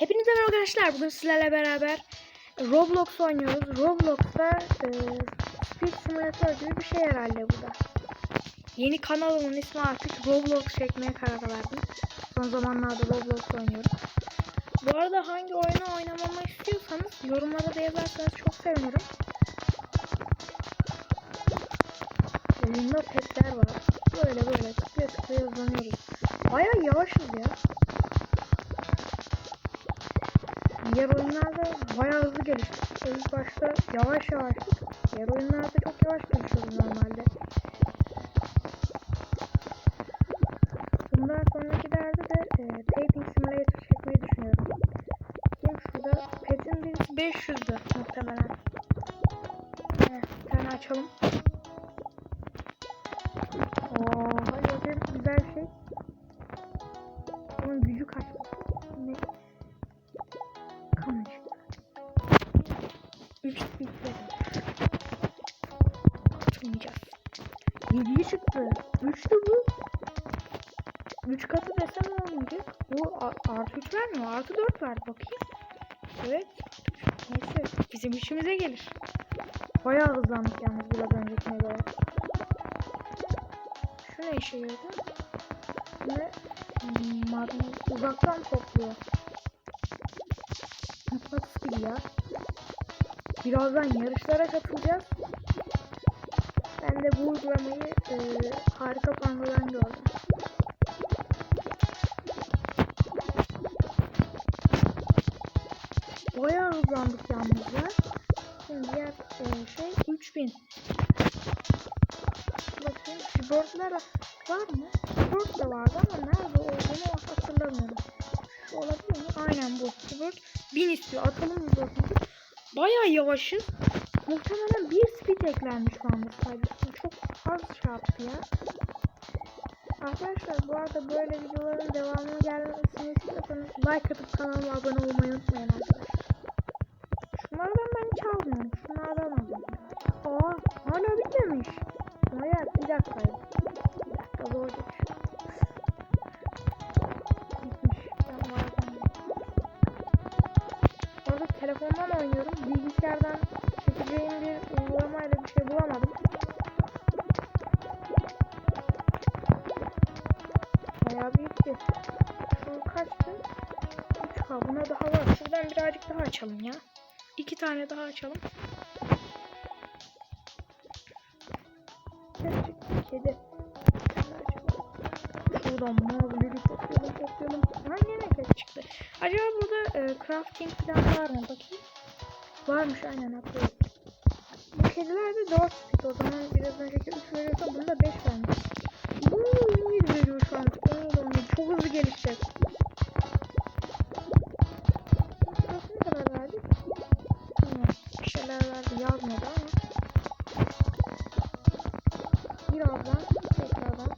Hepinize merhaba arkadaşlar. Bugün sizlerle beraber Roblox oynuyoruz. Roblox'ta e, Speed Simulator gibi bir şey herhalde bu da. Yeni kanalımın ismi artık Roblox çekmeye karar verdim. Son zamanlarda Roblox oynuyorum. Bu arada hangi oyunu oynamamı istiyorsanız yorumlara da yazarsanız çok sevinirim. Oyunda petler var. Hızlı geliştik. İlk başta yavaş yavaş. Diğer oyunlarda çok yavaş gelişiyoruz normalde. Bundan sonraki derde de e, Taping Simulator çekmeyi düşünüyorum. Kim şurada? Pet'in birisi 500'dü muhtemelen. Evet, bir tane açalım. Oo, hadi güzel şey. Vermiyor. Artı 4 ver bakayım. Evet. Neyse. Bizim işimize gelir. Bayağı hızlandık yalnız biraz öncekine göre. Şu ne işe yaradı? Ne? Hmm, uzaktan topluyor. Mıknatıs gibi ya. Birazdan yarışlara katılacağız. Ben de bu uygulamayı e, harika pangodan gördüm. Bayağı hızlandık yalnız ya. Şimdi diğer e, şey 3000. Bakayım Birrd'ler var mı? Bird de vardı ama nerede olduğunu hatırlamıyorum. Şu olabilir mi? Aynen bu. Bird 1000 istiyor. Atalım Bird'ü? Bayağı yavaşız. Muhtemelen bir speed eklenmiş anda sadece. Çok az çarptı ya. Arkadaşlar bu arada böyle videoların devamını gelmesini istiyorsanız like atıp kanalıma abone olmayı unutmayın arkadaşlar. Almıyorum. Şunlardan alıyorum. Aa hala bitmemiş. Hayır bir dakika. Bir dakika zor geç. Bitmiş. Ben vardım. Orada telefondan oynuyorum. Bilgisayardan çekeceğim bir uygulamayla bir şey bulamadım. Bayağı büyüktü. Şu kaçtı? 3K. Buna daha var. Şuradan birazcık daha açalım ya. İki tane daha açalım. Kedi. Açalım. Şuradan mavileri toplayalım toplayalım. Ha yine kedi çıktı. Acaba burada e, crafting falan var mı? Bakayım. Varmış aynen atlıyorum. Bu kedilerde 4 speed o zaman biraz önceki 3 veriyorsa bunda 5 vermiş. Uuu 17 veriyor şu an. Oğlum çok hızlı gelişecek. Şeyler verdi yazmadı ama. Birazdan tekrardan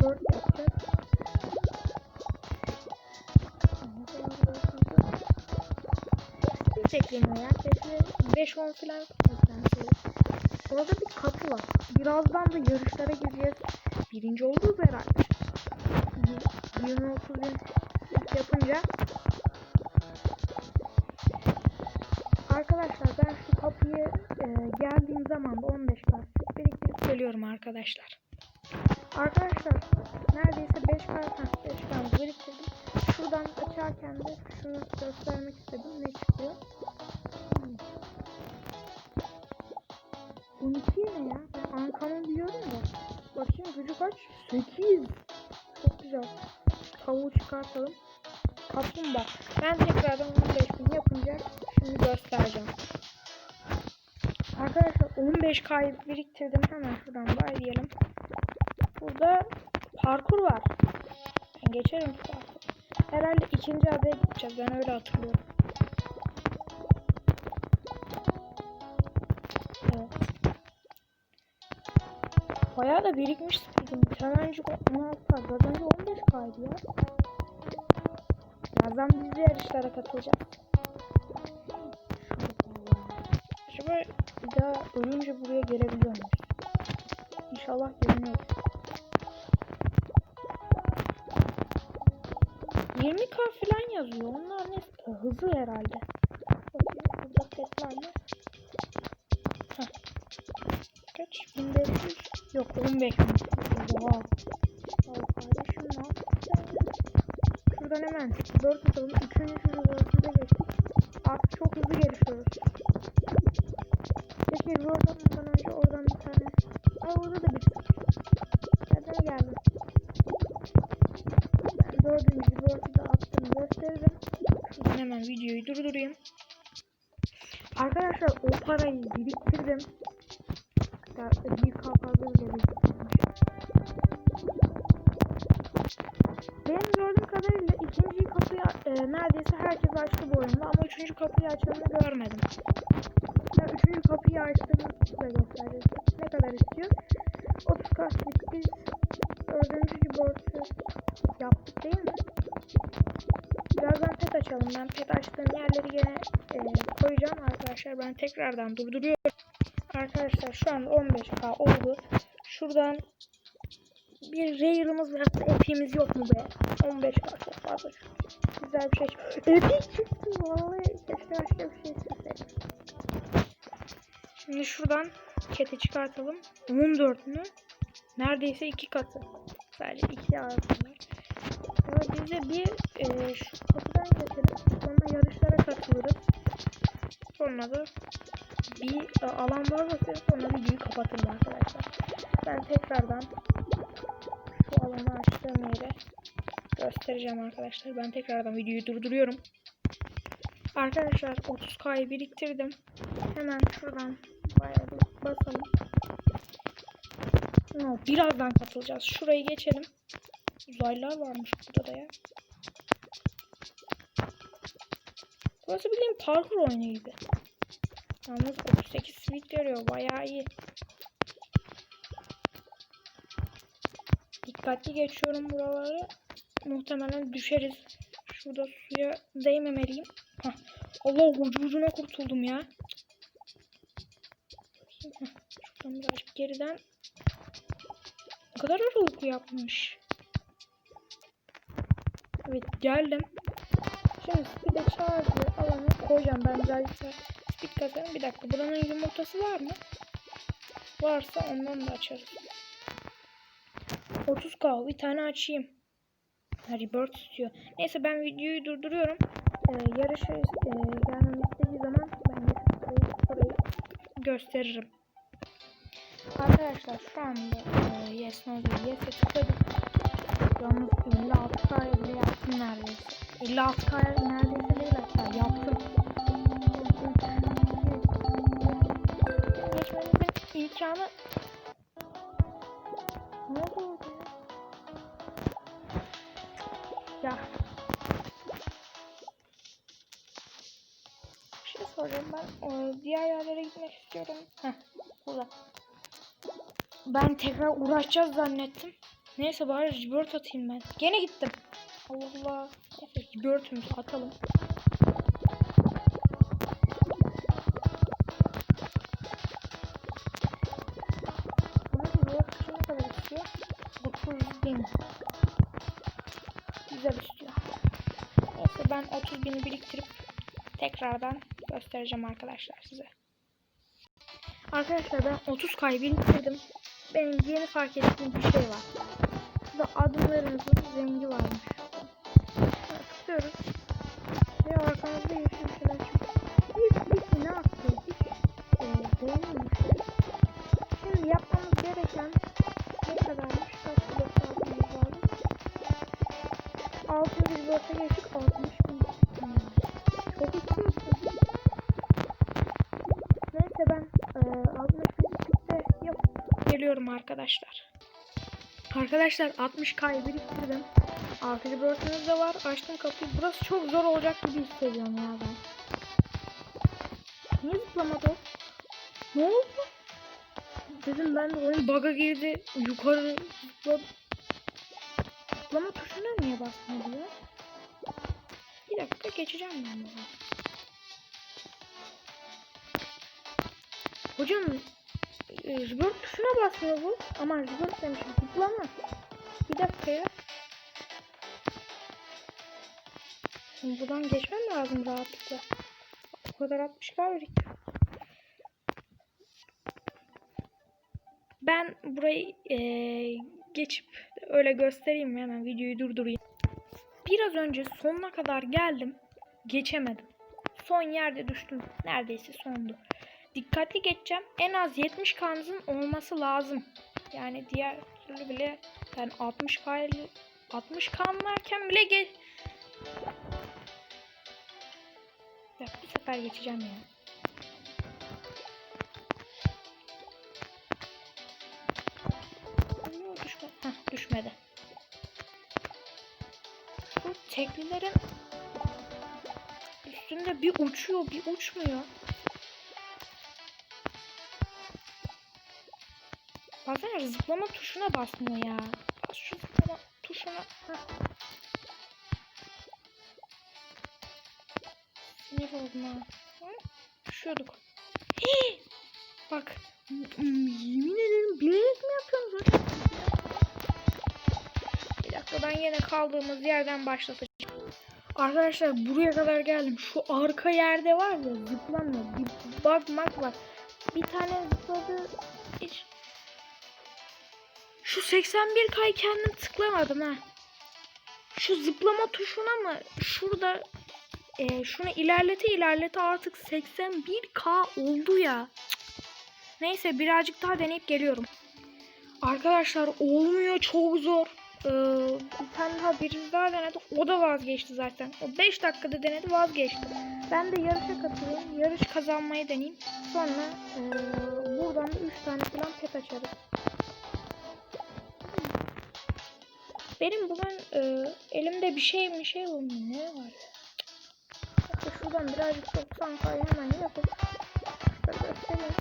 4 yapacak. Hiç ekleniyor ya. Kesin 5-10 falan eklense. Orada bir kapı var. Birazdan da yarışlara gireceğiz. Birinci oluruz herhalde. 20-30 bin yapınca. Geldiğim zaman da 15 lastik biriktirip geliyorum arkadaşlar. Arkadaşlar neredeyse 5 kart 5 kart biriktirdim. Şuradan açarken de şunu göstermek istedim. Ne çıkıyor? Hmm. 12 ne ya? Ben Ankam'ı biliyorum da. Bakayım gücü kaç? 8. Çok güzel. Tavuğu çıkartalım. Kaplumbağa. Ben tekrardan 15 bin yapınca şimdi göstereceğim. Arkadaşlar 15 kayıp biriktirdim. Hemen şuradan bay diyelim. Burada parkur var. Ben geçerim bu parkur. Herhalde ikinci adaya gideceğiz. Ben öyle hatırlıyorum. Evet. Bayağı da birikmiş speedim. Hemencik 16 var. Az önce 15 kaydı ya. Birazdan biz de yarışlara katılacağız. Daha ölünce buraya gelebiliyor muyuz? İnşallah gelmiyoruz. 20k falan yazıyor. Onlar ne? Hızlı herhalde. Bakayım burada set var mı? Heh. Kaç? 1500. Yok 15 bin. Oha. Al ne? Şuradan hemen 4 atalım. Üçüncü şurada hemen videoyu durdurayım. Arkadaşlar o parayı biriktirdim. Hatta bir fazla bile biriktirdim. Benim gördüğüm kadarıyla ikinci kapıyı e, neredeyse herkes açtı bu oyunda ama üçüncü kapıyı açanını görmedim. Ben üçüncü kapıyı açtığımı da göstereceğiz. Ne kadar istiyor? 30 kastık. Biz dördüncü cibortu yaptık değil mi? Birazdan pet açalım. Ben pet açtığım yerleri gene e, koyacağım arkadaşlar. Ben tekrardan durduruyorum. Arkadaşlar şu an 15k oldu. Şuradan bir rare'ımız varsa epimiz yok mu be? 15k çok fazla. Güzel bir şey. Epic çıktı vallahi. Keşke başka bir şey isteseydim. Şimdi şuradan kete çıkartalım. 14 mü? Neredeyse iki katı. Sadece iki ağzım Ama biz bir e, kapıdan geçelim. Sonra yarışlara katılırız. Sonra da bir e, alan var basıyoruz. Sonra videoyu kapatırım arkadaşlar. Ben tekrardan şu alanı açtığım yere göstereceğim arkadaşlar. Ben tekrardan videoyu durduruyorum. Arkadaşlar 30k'yı biriktirdim. Hemen şuradan bayağı bir basalım. No, birazdan katılacağız. Şurayı geçelim. Uzaylılar varmış burada da ya. Burası bildiğin parkur oyunu gibi. Yalnız 38 speed veriyor. Bayağı iyi. Dikkatli geçiyorum buraları. Muhtemelen düşeriz. Şurada suya değmemeliyim. Hah. Allah ucu ucuna kurtuldum ya. Şuradan birazcık geriden. Ne kadar aralıklı yapmış. Evet geldim. Şimdi speed'e charge'ı alanı koyacağım. Ben da speed kazanım. Bir dakika buranın yumurtası var mı? Varsa ondan da açarız. 30k bir tane açayım. Rebirth istiyor. Neyse ben videoyu durduruyorum. Ee, yarışa e, gelmem istediği zaman ben orayı gösteririm. Arkadaşlar şu anda e, yes no. Yes'e tıkladık. Yalnız 56k'ya bile yaptım neredeyse. 56k'ya neredeyse değil hatta yaptım. Geçmemizin imkanı ne oldu ya? Bir şey soracağım ben. e, diğer yerlere gitmek istiyorum. Heh, burada. Ben tekrar uğraşacağız zannettim. Neyse bari rebirth atayım ben. Gene gittim. Allah Allah. Neyse rebirth'ümüzü atalım. Ama rebirth için ne kadar istiyor? 30 bin. Güzel istiyor. Neyse ben 30 bini biriktirip tekrardan göstereceğim arkadaşlar size. Arkadaşlar ben 30 kay biriktirdim. Benim yeni fark ettiğim bir şey var. Burada adımlarımızın rengi varmış. Tıklıyoruz. Ve arkamızda yeşil şeyler çıkıyor. Biz bir ne yaptık? Hiç beğenmemiş. Şimdi yapmamız gereken ne kadarmış? Kaç kilo sağlığımız vardı? 600 borsa geçtik 60 bin. Çok istiyorsun. Neyse ben e, 60 binlikte yapıp geliyorum arkadaşlar. Arkadaşlar 60k'yı biriktirdim. Afili börtünüz de var. Açtım kapıyı. Burası çok zor olacak gibi hissediyorum ya ben. Niye zıplamadı? Ne oldu? Dedim ben de oyun bug'a girdi. Yukarı zıpladı. Zıplama tuşuna niye basmadı ya? Bir dakika geçeceğim ben bunu. Hocam e, Rebirth tuşuna basmıyor bu. Ama Rebirth demişim. Zıplama. Bir dakika ya. Şimdi buradan geçmem lazım rahatlıkla. O kadar 60 birikti. Ben burayı eee, geçip öyle göstereyim mi? Hemen videoyu durdurayım. Biraz önce sonuna kadar geldim. Geçemedim. Son yerde düştüm. Neredeyse sondu. Dikkatli geçeceğim. En az 70 kanızın olması lazım. Yani diğer türlü bile ben 60 kan 60 kan varken bile ge ya bu sefer geçeceğim ya. Düşme? Heh, düşmedi. Bu teklilerin üstünde bir uçuyor, bir uçmuyor. Bazen zıplama tuşuna basmıyor ya. Bas şu zıplama tuşuna. Heh. Sinir oldum ha. Düşüyorduk. Hii! Bak. Yemin ederim bilerek mi yapıyorsunuz? Bir dakika ben yine kaldığımız yerden başlatacağım. Arkadaşlar buraya kadar geldim. Şu arka yerde var ya zıplamıyor. Bir bakmak var. Bir tane zıpladı. Şu 81 kay kendim tıklamadım ha. Şu zıplama tuşuna mı? Şurada e, şunu ilerlete ilerlete artık 81k oldu ya. Neyse birazcık daha deneyip geliyorum. Arkadaşlar olmuyor çok zor. Ee, bir tane daha birisi daha denedi. O da vazgeçti zaten. O 5 dakikada denedi vazgeçti. Ben de yarışa katılayım. Yarış kazanmayı deneyeyim. Sonra ee, buradan da 3 tane falan pet açarız. Benim bugün e, elimde bir şey bir şey var. Ne var? Hatta şuradan birazcık 90 kayı hemen yapıp göstereyim.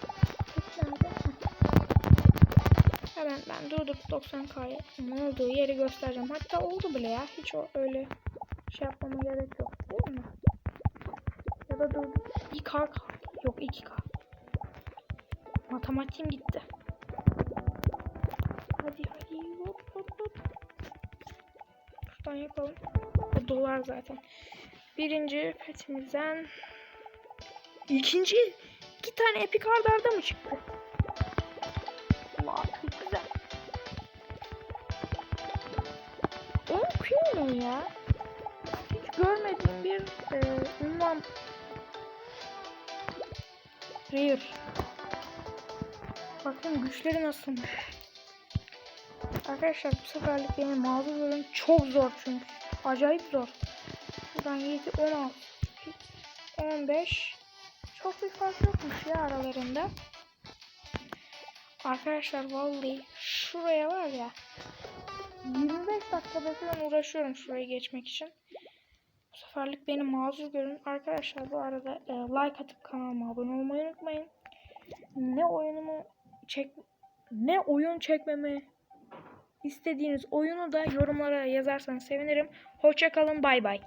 Hemen ben durdurup 90 kayı olduğu yeri göstereceğim. Hatta oldu bile ya. Hiç o öyle şey yapmama gerek yok. Değil mi? Ya da dur. 1K kaldı. Yok 2K. Matematiğim gitti. Şuradan yapalım. Dolar zaten. Birinci petimizden ikinci iki tane epik arda mı çıktı? Allah çok güzel. O kim o ya? Hiç görmediğim bir e, ünvan. Rare. Bakın güçleri nasılmış. Arkadaşlar bu seferlik beni mazur görün. Çok zor çünkü. Acayip zor. Buradan 7, 16, 15. Çok bir fark yokmuş ya aralarında. Arkadaşlar vallahi şuraya var ya 25 dakikada falan uğraşıyorum şuraya geçmek için. Bu seferlik beni mazur görün. Arkadaşlar bu arada e, like atıp kanalıma abone olmayı unutmayın. Ne oyunumu çek ne oyun çekmemi istediğiniz oyunu da yorumlara yazarsanız sevinirim. Hoşçakalın bay bay.